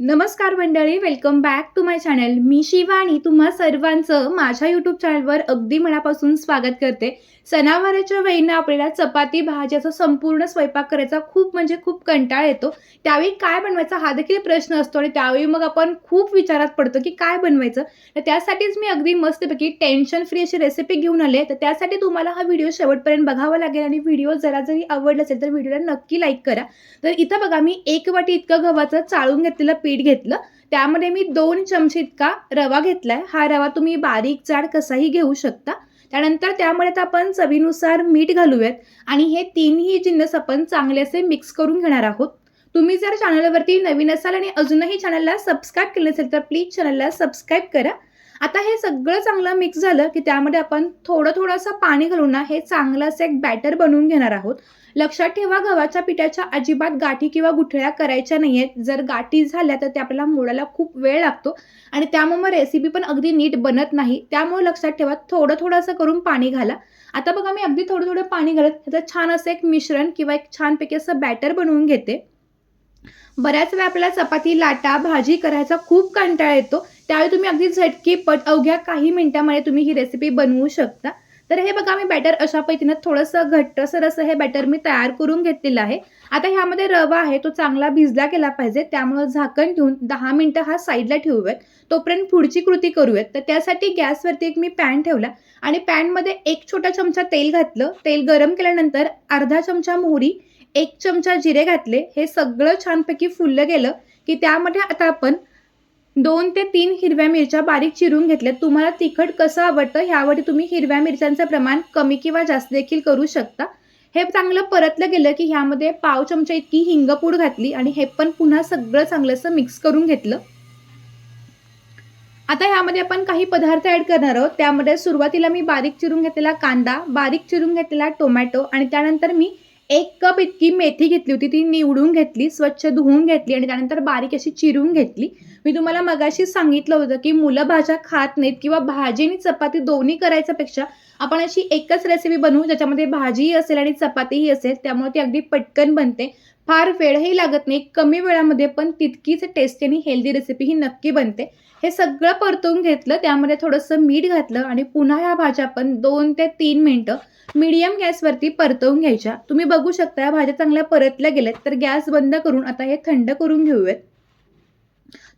नमस्कार मंडळी welcome back to my channel मी शिवानी तुम्हा सर्वांचं माझ्या यूट्यूब चॅनलवर अगदी मनापासून स्वागत करते. सणावाराच्या वेळीनं आपल्याला चपाती भाज्याचा संपूर्ण स्वयंपाक करायचा खूप म्हणजे खूप कंटाळ येतो. त्यावेळी काय बनवायचा हा देखील प्रश्न असतो आणि त्यावेळी मग आपण खूप विचारात पडतो की काय बनवायचं. तर त्यासाठीच मी अगदी मस्तपैकी टेन्शन फ्री अशी रेसिपी घेऊन आले. तर त्यासाठी तुम्हाला हा व्हिडिओ शेवटपर्यंत बघावा लागेल आणि व्हिडिओ जरा जरी आवडला असेल तर व्हिडिओला नक्की लाईक करा. तर इथं बघा मी एक वाटी इतकं गव्हाचं चाळून घेतलेलं पीठ घेतलं. त्यामध्ये मी दोन चमचे इतका रवा घेतलाय. हा रवा तुम्ही बारीक जाड कसाही घेऊ शकता. त्यानंतर त्यामध्ये आपण चवीनुसार मीठ घालूयात. आणि हे तीनही जिन्नस आपण चांगले असे मिक्स करून घेणार आहोत. तुम्ही जर चॅनलवरती नवीन असाल आणि अजूनही चॅनलला सबस्क्राईब केलं नसेल तर प्लीज चॅनलला सबस्क्राईब करा. आता हे सगळं चांगलं मिक्स झालं की त्यामध्ये आपण थोडं थोडंसं पाणी घालून ना हे चांगलं असं एक बॅटर बनवून घेणार आहोत. लक्षात ठेवा गव्हाच्या पिठाच्या अजिबात गाठी किंवा गुठळ्या करायच्या नाही आहेत जर गाठी झाल्या तर ते आपल्याला मोडायला खूप वेळ लागतो आणि त्यामुळे मग रेसिपी पण अगदी नीट बनत नाही. त्यामुळे लक्षात ठेवा थोडं थोडंसं करून पाणी घाला. आता बघा मी अगदी थोडं थोडं पाणी घालत ह्याचं छान असं एक मिश्रण किंवा एक छानपैकी असं बॅटर बनवून घेते. बऱ्याच वेळा आपल्याला चपाती लाटा भाजी करायचा खूप कंटाळा येतो. त्यावेळी तुम्ही अगदी झटकी पट अवघ्या काही मिनिटामध्ये तुम्ही ही रेसिपी बनवू शकता. तर हे बघा मी बॅटर अशा पद्धतीनं थोडंसं घट्टसर असं हे बॅटर मी तयार करून घेतलेलं आहे. आता ह्यामध्ये रवा आहे तो चांगला भिजला गेला पाहिजे. त्यामुळं झाकण ठेवून दहा मिनटं हा साईडला ठेवूयात. तोपर्यंत पुढची कृती करूयात. तर त्यासाठी गॅसवरती एक मी पॅन ठेवला. आणि पॅनमध्ये एक छोटा चमचा तेल घातलं. तेल गरम केल्यानंतर अर्धा चमचा मोहरी एक चमचा जिरे घातले हे सगळं छानपैकी फुललं गेलं की त्यामध्ये आता आपण दोन ते तीन हिरव्या मिरच्या बारीक चिरून घेतल्यात. तुम्हाला तिखट कसं आवडतं ह्यावर तुम्ही हिरव्या मिरच्यांचं प्रमाण कमी किंवा जास्त देखील करू शकता. हे चांगलं परतलं गेलं की ह्यामध्ये पाव चमचा इतकी हिंगपूड घातली आणि हे पण पुन्हा सगळं चांगलंसं मिक्स करून घेतलं. आता ह्यामध्ये आपण काही पदार्थ ॲड करणार आहोत. त्यामध्ये सुरुवातीला मी बारीक चिरून घेतलेला कांदा बारीक चिरून घेतलेला टोमॅटो आणि त्यानंतर मी एक कप इतकी मेथी घेतली होती ती निवडून घेतली स्वच्छ धुवून घेतली आणि त्यानंतर बारीक अशी चिरून घेतली. मी तुम्हाला मगाशी सांगितलं होतं की मुलं भाज्या खात नाहीत किंवा भाजी आणि चपाती दोन्ही करायच्यापेक्षा आपण अशी एकच रेसिपी बनवू ज्याच्यामध्ये भाजीही असेल आणि चपातीही असेल त्यामुळे ती अगदी पटकन बनते. फार वेळही लागत नाही कमी वेळामध्ये पण तितकीच टेस्टी आणि हेल्दी रेसिपी ही नक्की बनते. हे सगळं परतवून घेतलं त्यामध्ये थोडंसं मीठ घातलं आणि पुन्हा ह्या भाज्या आपण दोन ते तीन मिनटं मीडियम गॅसवरती परतवून घ्यायच्या. तुम्ही बघू शकता या भाज्या चांगल्या परतल्या गेल्यात. तर गॅस बंद करून आता हे थंड करून घेऊयात.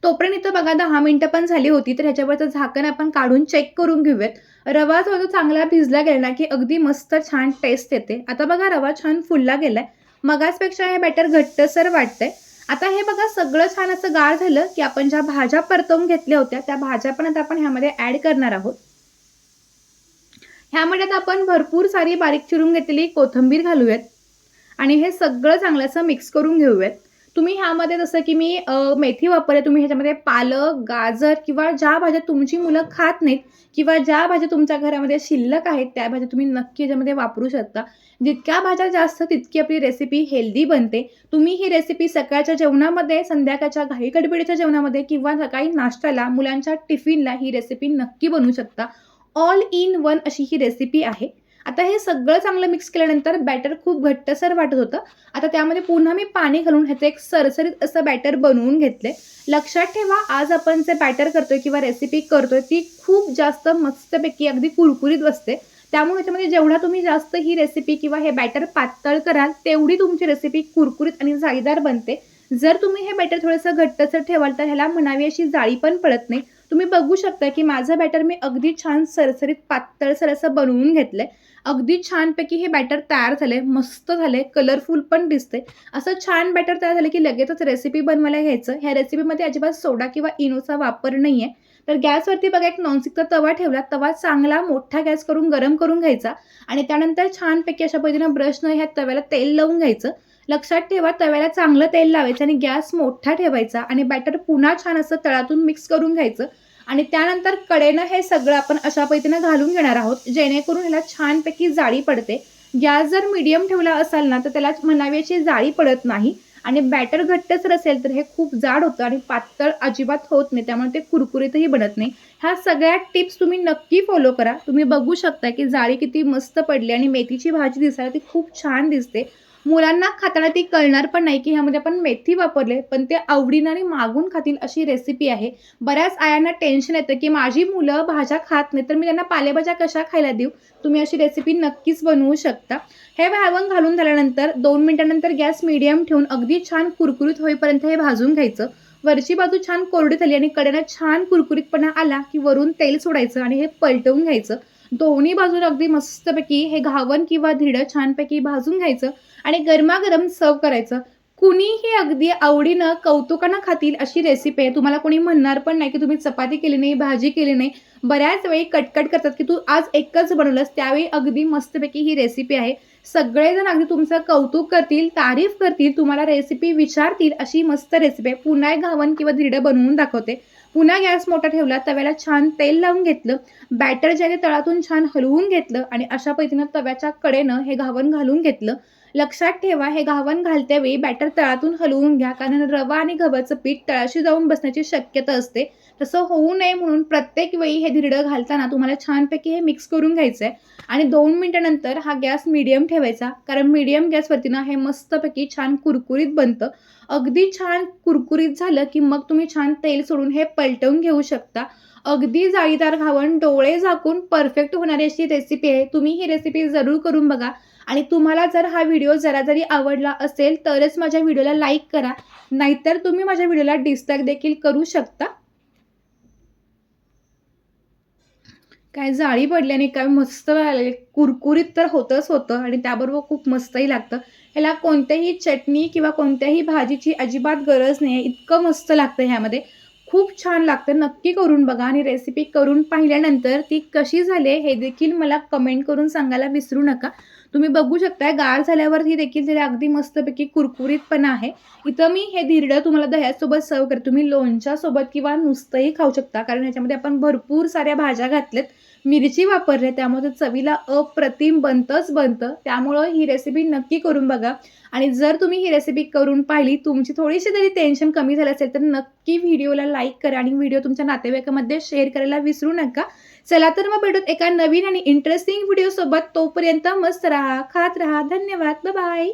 तोपर्यंत इथं बघा दहा मिनटं पण झाली होती तर ह्याच्यावरचं झाकण आपण काढून चेक करून घेऊयात. रवा जो चांगला भिजला गेला ना की अगदी मस्त छान टेस्ट येते. आता बघा रवा छान फुलला गेलाय. मगाचपेक्षा हे बॅटर घट्टसर वाटतंय. आता हे बघा सगळं छान असं गार झालं की आपण ज्या भाज्या परतवून घेतल्या होत्या त्या भाज्या पण आता आपण ह्यामध्ये ऍड करणार आहोत. ह्यामध्ये आता आपण भरपूर सारी बारीक चिरून घेतलेली कोथिंबीर घालूयात. आणि हे सगळं चांगलं असं मिक्स करून घेऊयात. तुम्ही ह्यामध्ये जसं की मी मेथी वापरते तुम्ही ह्याच्यामध्ये पालक गाजर किंवा ज्या भाज्या तुमची मुलं खात नाहीत किंवा ज्या भाज्या तुमच्या घरामध्ये शिल्लक आहेत त्या भाज्या तुम्ही नक्की याच्यामध्ये वापरू शकता. जितक्या भाज्या जास्त तितकी आपली रेसिपी हेल्दी बनते. तुम्ही ही रेसिपी सकाळच्या जेवणामध्ये संध्याकाळच्या घाई गडबडीच्या जेवणामध्ये किंवा सकाळी नाश्त्याला मुलांच्या टिफिनला ही रेसिपी नक्की बनवू शकता. ऑल इन वन अशी ही रेसिपी आहे. आता हे सगळं चांगलं मिक्स केल्यानंतर बॅटर खूप घट्टसर वाटत होतं. आता त्यामध्ये पुन्हा मी पाणी घालून ह्याचं एक सरसरीत असं बॅटर बनवून घेतले. लक्षात ठेवा आज आपण जे बॅटर करतोय किंवा रेसिपी करतोय ती खूप जास्त मस्तपैकी अगदी कुरकुरीत बसते. त्यामुळे त्याच्यामध्ये जेवढा तुम्ही जास्त ही रेसिपी किंवा हे बॅटर पातळ कराल तेवढी तुमची रेसिपी कुरकुरीत आणि जाळीदार बनते. जर तुम्ही हे बॅटर थोडंसं घट्टसर ठेवाल तर ह्याला म्हणावी अशी जाळी पण पडत नाही. तुम्ही बघू शकता की माझं बॅटर मी अगदी छान सरसरीत पातळसर असं बनवून घेतलं आहे अगदी छानपैकी हे बॅटर तयार झाले मस्त झाले कलरफुल पण दिसते असं छान बॅटर तयार झालं की लगेचच रेसिपी बनवायला घ्यायचं. ह्या रेसिपीमध्ये अजिबात सोडा किंवा इनोचा वापर नाही आहे तर गॅसवरती बघा एक नॉनस्टिकचा तवा ठेवला. तवा चांगला मोठा गॅस करून गरम करून घ्यायचा. आणि त्यानंतर छानपैकी अशा पद्धतीनं ब्रशनं ह्या तव्याला तेल लावून घ्यायचं. लक्षात ठेवा तव्याला चांगलं तेल लावायचं आणि गॅस मोठा ठेवायचा. आणि बॅटर पुन्हा छान असं तळातून मिक्स करून घ्यायचं. आणि त्यानंतर कडेनं हे सगळं आपण अशा पद्धतीनं घालून घेणार आहोत जेणेकरून ह्याला छानपैकी जाळी पडते. गॅस जर मीडियम ठेवला असाल ना तर त्याला म्हणावी अशी जाळी पडत नाही. आणि बॅटर घट्टच असेल तर हे खूप जाड होतं आणि पातळ अजिबात होत नाही त्यामुळे ते कुरकुरीतही बनत नाही. ह्या सगळ्या टिप्स तुम्ही नक्की फॉलो करा. तुम्ही बघू शकता की जाळी किती मस्त पडली आणि मेथीची भाजी दिसायला ती खूप छान दिसते. मुलांना खाताना ती कळणार पण नाही की ह्यामध्ये आपण मेथी वापरले पण ते आवडीनं आणि मागून खातील अशी रेसिपी आहे. बऱ्याच आयांना टेन्शन येतं की माझी मुलं भाज्या खात नाही तर मी त्यांना पालेभाज्या कशा खायला देऊ? तुम्ही अशी रेसिपी नक्कीच बनवू शकता. हे वाळवण घालून झाल्यानंतर दोन मिनटानंतर गॅस मिडियम ठेवून अगदी छान कुरकुरीत होईपर्यंत हे भाजून घ्यायचं. वरची बाजू छान कोरडी झाली आणि कड्यानं छान कुरकुरीतपणा आला की वरून तेल सोडायचं आणि हे पलटवून घ्यायचं. दोन्ही बाजून अगदी मस्तपैकी हे घावन किंवा धिडं छानपैकी भाजून घ्यायचं आणि गरमागरम सर्व करायचं. कुणीही अगदी आवडीनं कौतुकानं खातील अशी रेसिपी आहे. तुम्हाला कोणी म्हणणार पण नाही की तुम्ही चपाती केली नाही भाजी केली नाही. बऱ्याच वेळी कटकट करतात की तू आज एकच बनवलंस त्यावेळी अगदी मस्तपैकी ही रेसिपी आहे. सगळेजण अगदी तुमचं कौतुक करतील तारीफ करतील तुम्हाला रेसिपी विचारतील अशी मस्त रेसिपी आहे. पुन्हा घावन किंवा धिडं बनवून दाखवते. पुन्हा गॅस मोठा ठेवला तव्याला छान तेल लावून घेतलं बॅटर ज्याने तळातून छान हलवून घेतलं आणि अशा पद्धतीनं तव्याच्या कडेनं हे घावन घालून घेतलं. लक्षात ठेवा हे घावन घालत्या वेळी बॅटर तळातून हलवून घ्या कारण रवा आणि गव्हाचं पीठ तळाशी जाऊन बसण्याची शक्यता असते. तसं होऊ नये म्हणून प्रत्येक वेळी हे धिरडं घालताना तुम्हाला छानपैकी हे मिक्स करून घ्यायचं आहे आणि दोन मिनटानंतर हा गॅस मीडियम ठेवायचा. कारण मीडियम गॅसवरती ना हे मस्तपैकी छान कुरकुरीत बनतं. अगदी छान कुरकुरीत झालं की मग तुम्ही छान तेल सोडून हे पलटवून घेऊ शकता. अगदी जाळीदार घावण डोळे झाकून परफेक्ट होणारी अशी रेसिपी आहे. तुम्ही ही रेसिपी जरूर करून बघा. आणि तुम्हाला जर हा व्हिडिओ जरा जरी आवडला असेल तरच माझ्या व्हिडिओला लाईक करा. नाहीतर तुम्ही माझ्या व्हिडिओला डिसलाईक देखील करू शकता. काय जाळी पडल्याने काय मस्त झाले. कुरकुरीत तर होतंच होतं आणि त्याबरोबर खूप मस्तही लागतं. ह्याला कोणत्याही चटणी किंवा कोणत्याही भाजीची अजिबात गरज नाही आहे इतकं मस्त लागतं ह्यामध्ये. खूप छान लागतं. नक्की करून बघा आणि रेसिपी करून पाहिल्यानंतर ती कशी झाली हे देखील मला कमेंट करून सांगायला विसरू नका. तुम्ही बघू शकता गार झाल्यावर ही देखील त्याला अगदी मस्तपैकी कुरकुरीतपणा आहे. इथं मी हे धिरडं तुम्हाला दह्यासोबत सर्व करते. तुम्ही लोणच्यासोबत किंवा नुसतंही खाऊ शकता कारण ह्याच्यामध्ये आपण भरपूर साऱ्या भाज्या घातल्यात. मिरची वापरली त्यामुळे चवीला अप्रतिम बनतंच बनतं. त्यामुळं ही रेसिपी नक्की करून बघा. आणि जर तुम्ही ही रेसिपी करून पाहिली तुमची थोडीशी तरी टेन्शन कमी झालं असेल तर नक्की व्हिडिओला लाईक करा आणि व्हिडिओ तुमच्या नातेवाईकामध्ये शेअर करायला विसरू नका. चला तर मग भेटूत एका नवीन आणि इंटरेस्टिंग व्हिडिओसोबत तोपर्यंत मस्त राहा खात राहा. धन्यवाद. बाय